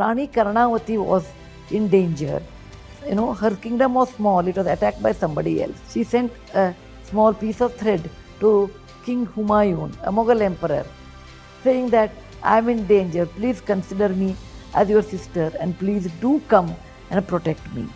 Rani Karnavati was in danger. You know, her kingdom was small, it was attacked by somebody else. She sent a small piece of thread to King Humayun, a Mughal emperor, saying that I am in danger, please consider me as your sister and please do come and protect me.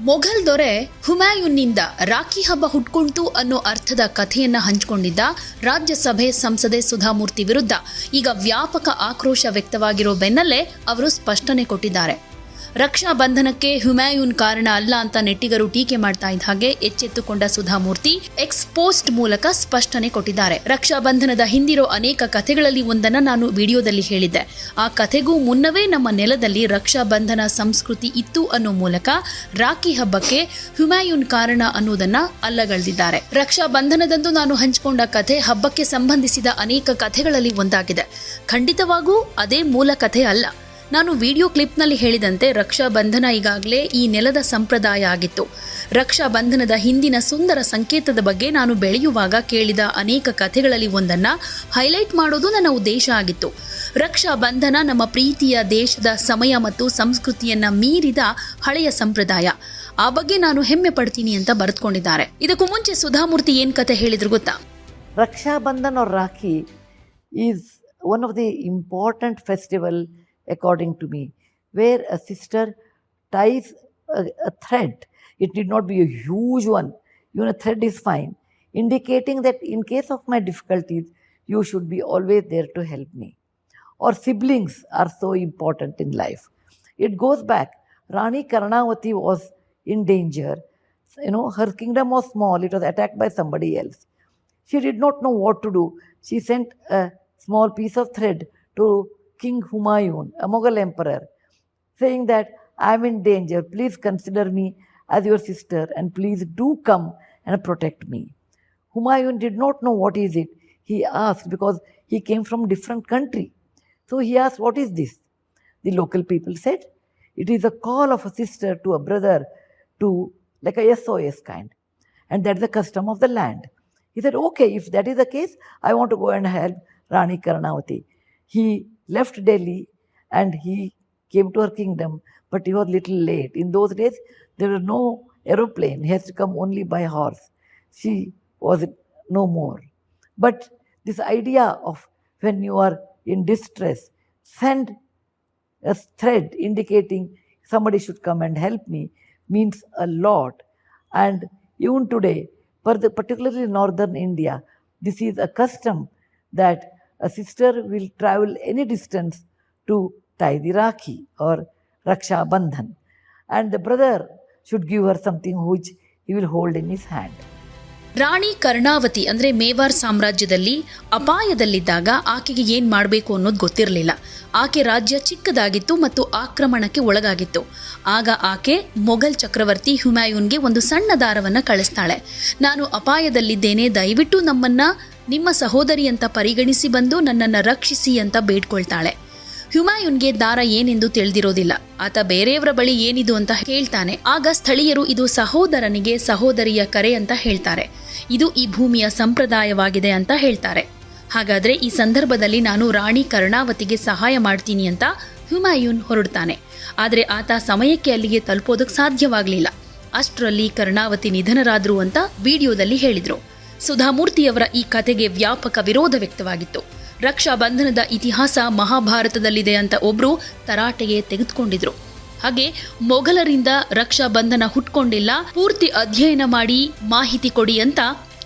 Mughal ದೊರೆ ಹುಮಾಯೂನ್ನಿಂದ ರಾಖಿ ಹಬ್ಬ ಹುಟ್ಕೊಂತು ಅನ್ನೋ ಅರ್ಥದ ಕಥೆಯನ್ನ ಹಂಚಿಕೊಂಡಿದ್ದ ರಾಜ್ಯಸಭೆ ಸಂಸದೆ ಸುಧಾಮೂರ್ತಿ ವಿರುದ್ಧ. ಈಗ ವ್ಯಾಪಕ ಆಕ್ರೋಶ ವ್ಯಕ್ತವಾಗಿರೋ ಬೆನ್ನಲ್ಲೇ ಅವರು ಸ್ಪಷ್ಟನೆ ಕೊಟ್ಟಿದ್ದಾರೆ. ರಕ್ಷಾ ಬಂಧನಕ್ಕೆ ಹುಮಾಯೂನ್ ಕಾರಣ ಅಲ್ಲ ಅಂತ ನೆಟ್ಟಿಗರು ಟೀಕೆ ಮಾಡ್ತಾ ಇದ್ದ ಹಾಗೆ ಎಚ್ಚೆತ್ತುಕೊಂಡ ಸುಧಾಮೂರ್ತಿ ಎಕ್ಸ್ಪೋಸ್ಟ್ ಮೂಲಕ ಸ್ಪಷ್ಟನೆ ಕೊಟ್ಟಿದ್ದಾರೆ. ರಕ್ಷಾ ಬಂಧನದ ಹಿಂದಿರೋ ಅನೇಕ ಕಥೆಗಳಲ್ಲಿ ಒಂದನ್ನ ನಾನು ವಿಡಿಯೋದಲ್ಲಿ ಹೇಳಿದ್ದೆ. ಆ ಕಥೆಗೂ ಮುನ್ನವೇ ನಮ್ಮ ನೆಲದಲ್ಲಿ ರಕ್ಷಾ ಬಂಧನ ಸಂಸ್ಕೃತಿ ಇತ್ತು ಅನ್ನೋ ಮೂಲಕ ರಾಖಿ ಹಬ್ಬಕ್ಕೆ ಹುಮಾಯೂನ್ ಕಾರಣ ಅನ್ನೋದನ್ನ ಅಲ್ಲಗಳೆದಿದ್ದಾರೆ. ರಕ್ಷಾ ಬಂಧನದಂದು ನಾನು ಹಂಚಿಕೊಂಡ ಕಥೆ ಹಬ್ಬಕ್ಕೆ ಸಂಬಂಧಿಸಿದ ಅನೇಕ ಕಥೆಗಳಲ್ಲಿ ಒಂದಾಗಿದೆ. ಖಂಡಿತವಾಗೂ ಅದೇ ಮೂಲ ಕಥೆ ಅಲ್ಲ. ನಾನು ವಿಡಿಯೋ ಕ್ಲಿಪ್ನಲ್ಲಿ ಹೇಳಿದಂತೆ ರಕ್ಷಾ ಬಂಧನ ಈಗಾಗಲೇ ಈ ನೆಲದ ಸಂಪ್ರದಾಯ ಆಗಿತ್ತು. ರಕ್ಷಾ ಬಂಧನದ ಹಿಂದಿನ ಸುಂದರ ಸಂಕೇತದ ಬಗ್ಗೆ ನಾನು ಬೆಳೆಯುವಾಗ ಕೇಳಿದ ಅನೇಕ ಕಥೆಗಳಲ್ಲಿ ಒಂದನ್ನು ಹೈಲೈಟ್ ಮಾಡೋದು ನನ್ನ ಉದ್ದೇಶ ಆಗಿತ್ತು. ರಕ್ಷಾ ಬಂಧನ ನಮ್ಮ ಪ್ರೀತಿಯ ದೇಶದ ಸಮಯ ಮತ್ತು ಸಂಸ್ಕೃತಿಯನ್ನು ಮೀರಿದ ಹಳೆಯ ಸಂಪ್ರದಾಯ. ಆ ಬಗ್ಗೆ ನಾನು ಹೆಮ್ಮೆ ಪಡ್ತೀನಿ ಅಂತ ಬರೆದುಕೊಂಡಿದ್ದಾರೆ. ಇದಕ್ಕೂ ಮುಂಚೆ ಸುಧಾಮೂರ್ತಿ ಏನು ಕತೆ ಹೇಳಿದ್ರು ಗೊತ್ತಾ? Raksha Bandhan rakhi is one of the important festival according to me, where a sister ties a, a thread. It need not be a huge one. Even a thread is fine, indicating that in case of my difficulties, you should be always there to help me. Or siblings are so important in life. It goes back. Rani Karnavati was in danger. You know, her kingdom was small, it was attacked by somebody else. She did not know what to do. She sent a small piece of thread to King Humayun, a Mughal emperor, saying that I am in danger. Please consider me as your sister and please do come and protect me. Humayun did not know what is it. He asked because he came from different country. So he asked, What is this? The local people said, It is a call of a sister to a brother to like a SOS kind. And that's the custom of the land. He said, Okay, if that is the case, I want to go and help Rani Karnavati. He left Delhi and he came to her kingdom, but he was little late. In those days, there was no aeroplane. He has to come only by horse. She was no more. But this idea of when you are in distress, send a thread indicating somebody should come and help me means a lot. And even today, particularly in northern India, this is a custom that a sister will travel any distance to tie the Rakhi or Raksha Bandhan. And the brother should give her something which he will hold in his hand. Rani Karnavati ಅಂದ್ರೆ ಮೇವಾರ್ ಸಾಮ್ರಾಜ್ಯದಲ್ಲಿ ಅಪಾಯದಲ್ಲಿದ್ದಾಗ ಆಕೆಗೆ ಏನ್ ಮಾಡಬೇಕು ಅನ್ನೋದು ಗೊತ್ತಿರಲಿಲ್ಲ. ಆಕೆ ರಾಜ್ಯ ಚಿಕ್ಕದಾಗಿತ್ತು ಮತ್ತು ಆಕ್ರಮಣಕ್ಕೆ ಒಳಗಾಗಿತ್ತು. ಆಗ ಆಕೆ ಮೊಘಲ್ ಚಕ್ರವರ್ತಿ ಹುಮಾಯೂನ್ಗೆ ಒಂದು ಸಣ್ಣ ದಾರವನ್ನು ಕಳಿಸ್ತಾಳೆ. ನಾನು ಅಪಾಯದಲ್ಲಿದ್ದೇನೆ, ದಯವಿಟ್ಟು ನಮ್ಮನ್ನ, ನಿಮ್ಮ ಸಹೋದರಿ ಅಂತ ಪರಿಗಣಿಸಿ ಬಂದು ನನ್ನನ್ನು ರಕ್ಷಿಸಿ ಅಂತ ಬೇಡ್ಕೊಳ್ತಾಳೆ. ಹುಮಾಯೂನ್ಗೆ ದಾರ ಏನೆಂದು ತಿಳಿದಿರೋದಿಲ್ಲ. ಆತ ಬೇರೆಯವರ ಬಳಿ ಏನಿದು ಅಂತ ಹೇಳ್ತಾನೆ ಆಗ ಸ್ಥಳೀಯರು ಇದು ಸಹೋದರನಿಗೆ ಸಹೋದರಿಯ ಕರೆ ಅಂತ ಹೇಳ್ತಾರೆ. ಇದು ಈ ಭೂಮಿಯ ಸಂಪ್ರದಾಯವಾಗಿದೆ ಅಂತ ಹೇಳ್ತಾರೆ. ಹಾಗಾದ್ರೆ ಈ ಸಂದರ್ಭದಲ್ಲಿ ನಾನು ರಾಣಿ ಕರ್ಣಾವತಿಗೆ ಸಹಾಯ ಮಾಡ್ತೀನಿ ಅಂತ ಹುಮಾಯೂನ್ ಹೊರಡ್ತಾನೆ. ಆದರೆ ಆತ ಸಮಯಕ್ಕೆ ಅಲ್ಲಿಗೆ ತಲುಪೋದಕ್ಕೆ ಸಾಧ್ಯವಾಗಲಿಲ್ಲ. ಅಷ್ಟರಲ್ಲಿ ಕರ್ಣಾವತಿ ನಿಧನರಾದರು ಅಂತ ವಿಡಿಯೋದಲ್ಲಿ ಹೇಳಿದರು. ಸುಧಾಮೂರ್ತಿಯವರ ಈ ಕಥೆಗೆ ವ್ಯಾಪಕ ವಿರೋಧ ವ್ಯಕ್ತವಾಗಿತ್ತು. ರಕ್ಷಾ ಬಂಧನದ ಇತಿಹಾಸ ಮಹಾಭಾರತದಲ್ಲಿದೆ ಅಂತ ಒಬ್ರು ತರಾಟೆಗೆ ತೆಗೆದುಕೊಂಡಿದ್ರು. ಹಾಗೆ ಮೊಘಲರಿಂದ ರಕ್ಷಾ ಬಂಧನ ಹುಟ್ಕೊಂಡಿಲ್ಲ, ಪೂರ್ತಿ ಅಧ್ಯಯನ ಮಾಡಿ ಮಾಹಿತಿ ಕೊಡಿ ಅಂತ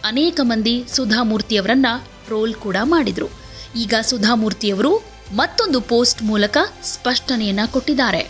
ಅನೇಕ ಮಂದಿ ಸುಧಾಮೂರ್ತಿಯವರನ್ನ ಟ್ರೋಲ್ ಕೂಡ ಮಾಡಿದ್ರು. ಈಗ ಸುಧಾಮೂರ್ತಿಯವರು ಮತ್ತೊಂದು ಪೋಸ್ಟ್ ಮೂಲಕ ಸ್ಪಷ್ಟನೆಯನ್ನ ಕೊಟ್ಟಿದ್ದಾರೆ.